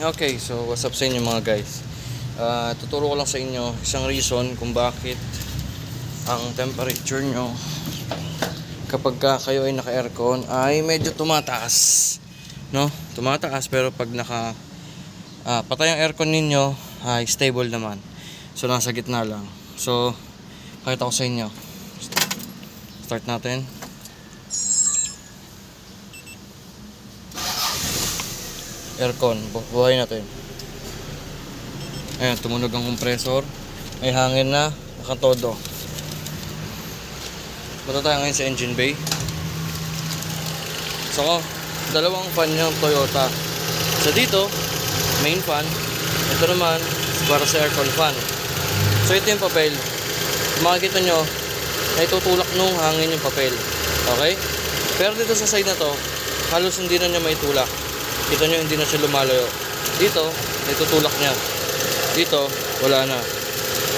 Okay, so what's up sa inyo mga guys? Ah, tuturo ko lang sa inyo isang reason kung bakit ang temperature nyo kapag ka kayo ay naka-aircon ay medyo tumataas. No? Tumataas pero pag naka ah, patay ang aircon ninyo ay stable naman. So nasa gitna lang. So pakita ko sa inyo. Start natin. Aircon. Bu- Buhay natin. Ayan, tumunog ang compressor. May hangin na. Nakatodo. Punta tayo ngayon sa engine bay. So, dalawang fan yung Toyota. So, dito, main fan. Ito naman, para sa aircon fan. So, ito yung papel. Makikita nyo, naitutulak nung hangin yung papel. Okay? Pero dito sa side na to, halos hindi na niya maitulak. Kita nyo, hindi na siya lumalayo. Dito, naitutulak niya. Dito, wala na.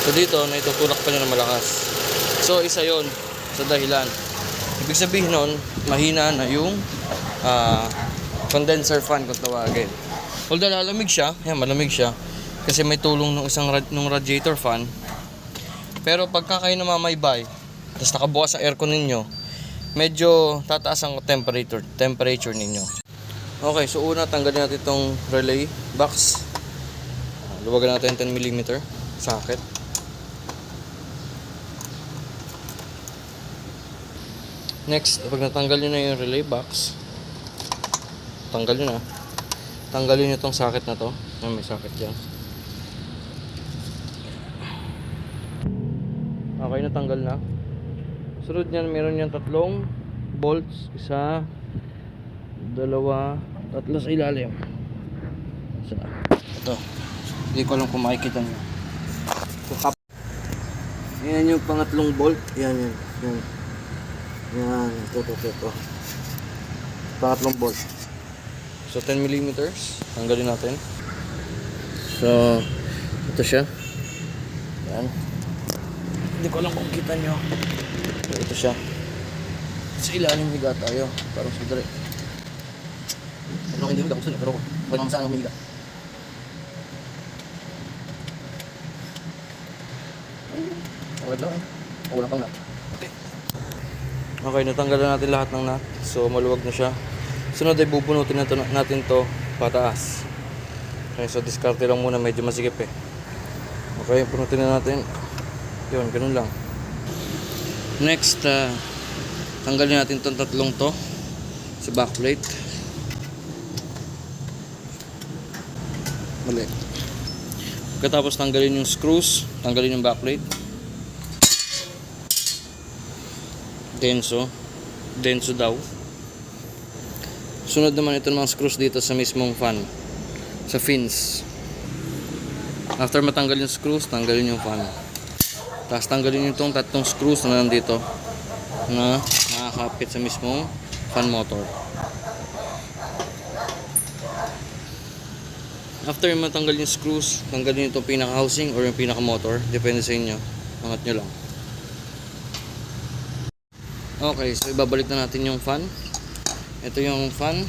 So dito, naitutulak pa niya ng malakas. So isa yon sa dahilan. Ibig sabihin nun, mahina na yung ah, condenser fan kung tawagin. Although lalamig siya, yan malamig siya. Kasi may tulong ng isang rad- nung radiator fan. Pero pagka kayo namamaybay, tapos nakabukas ang aircon ninyo, medyo tataas ang temperature, temperature ninyo. Okay, so una tanggalin natin itong relay box. Luwagan natin 10 mm socket. Next, pag natanggal nyo na yung relay box, tanggal nyo na. Tanggalin nyo itong socket na to. Ayan, may socket dyan. Okay, natanggal na. Sunod niyan, meron yan tatlong bolts. Isa, dalawa, tatlo sa ilalim. Isa. Ito. Hindi ko alam kung makikita nyo. Kap. Yan yung pangatlong bolt. Yan, yan. Yan. Yan. Ito, ito, ito. Pangatlong bolt. So, 10 millimeters. Tanggalin natin. So, ito siya. Yan. Hindi ko alam kung kita nyo. So, ito siya. Sa ilalim higa tayo. Parang sudre. Ano hindi higa? Gusto niya. Pero pag naman saan ang higa. Okay lang. O, wala pang nut. Okay. Okay, natanggalan natin lahat ng nut. So, maluwag na siya. Sunod ay bubunutin natin, natin to pataas. Okay, so diskarte lang muna. Medyo masikip eh. Okay, punutin na natin. Yun, ganun lang. Next, ah, tanggalin natin tong tatlong to sa backplate. Mali. Pagkatapos tanggalin yung screws, tanggalin yung backplate. Denso. Denso daw. Sunod naman ito ng mga screws dito sa mismong fan. Sa fins. After matanggal yung screws, tanggalin yung fan. Tapos tanggalin yung itong tatlong screws na nandito na nakakapit sa mismong fan motor. After matanggal yung screws, tanggalin itong pinaka-housing or yung pinaka-motor. Depende sa inyo. Angat nyo lang. Okay, so ibabalik na natin yung fan. Ito yung fan.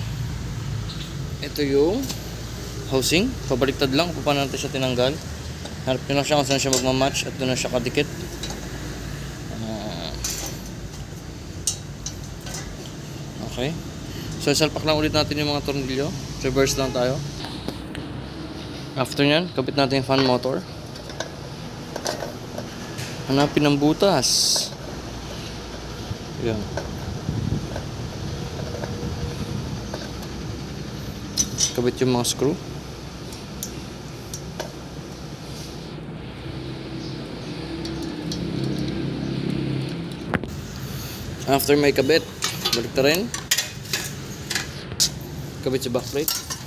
Ito yung housing. Pabaliktad lang kung paano natin siya tinanggal. Harap nyo lang siya kung saan siya magmamatch at doon na siya kadikit. Ah. okay. So, salpak lang ulit natin yung mga tornilyo. Reverse lang tayo. After nyan, kapit natin yung fan motor. Hanapin ang butas. Yan. Kabit yung mga screw. After may kabit, balik ta rin. Kabit sa backplate.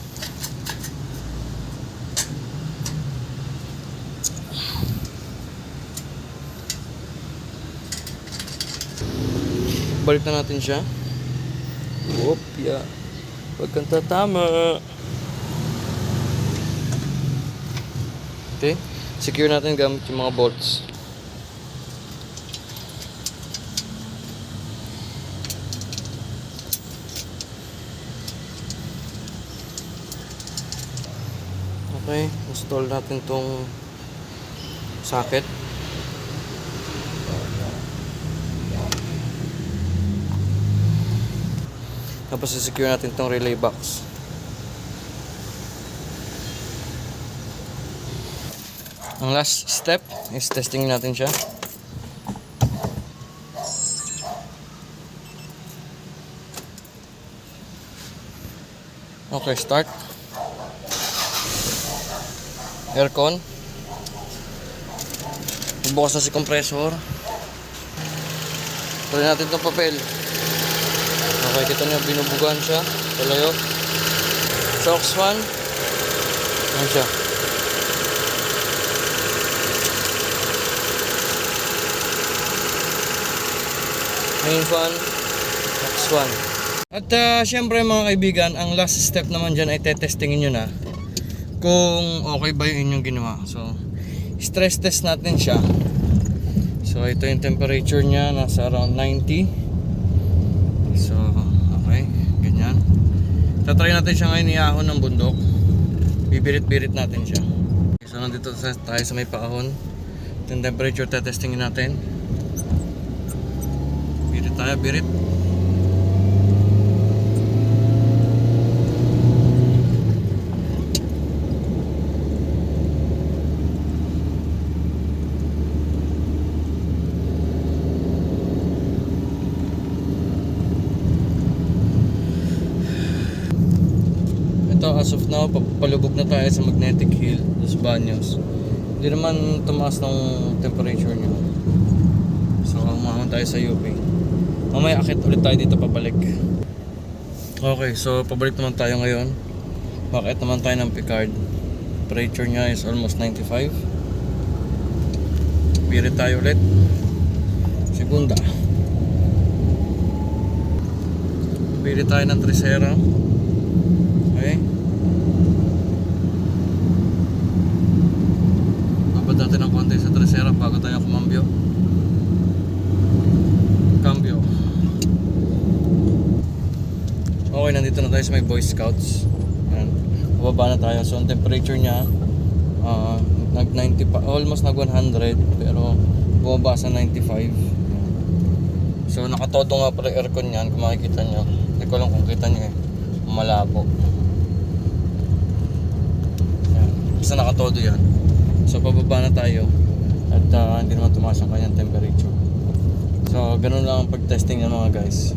Balik na natin siya. Whoop, yeah. Huwag kang tatama. Okay. Secure natin gamit yung mga bolts. Okay, install natin tong socket. Tapos secure natin tong relay box. Ang last step is testing natin siya. Okay, start. Aircon. Bukas na si compressor. Tuloy natin itong papel. Okay, kita nyo, binubugan siya. Palayo. Shox fan. Ayan siya. Main fan. Shox fan. At uh, syempre mga kaibigan, ang last step naman dyan ay tetestingin nyo na kung okay ba yung inyong ginawa. So, stress test natin siya. So, ito yung temperature niya, nasa around 90. So. Tatry natin siya ngayon iahon ng bundok. Bibirit-birit natin siya. So, nandito tayo sa may paahon. Ito temperature tetestingin natin. Birit tayo, birit. Ito as of now, papalubog na tayo sa Magnetic Hill, Los Baños. Hindi naman tumaas ng temperature niya. So, umahan tayo sa UP. Mamaya akit ulit tayo dito pabalik. Okay, so pabalik naman tayo ngayon. Bakit naman tayo ng Picard? Temperature niya is almost 95. Pirit tayo ulit. Segunda. Pirit tayo ng Tresera. Okay. Babad natin sa Tresera bago tayo kumambyo. Cambio. Okay, nandito na tayo sa may Boy Scouts. Yan. Bababa na tayo. So, ang temperature niya, ah, nag 90 pa, almost nag 100, pero bumaba sa 95. Yan. So, nakatodo nga pala aircon niyan, kung makikita nyo. Hindi ko lang kung kita nyo eh. Malabo. Yan. Basta nakatodo yan. So, pababa na tayo. At ah, hindi naman tumaas ang kanyang temperature. So, ganun lang ang pag-testing ng mga guys.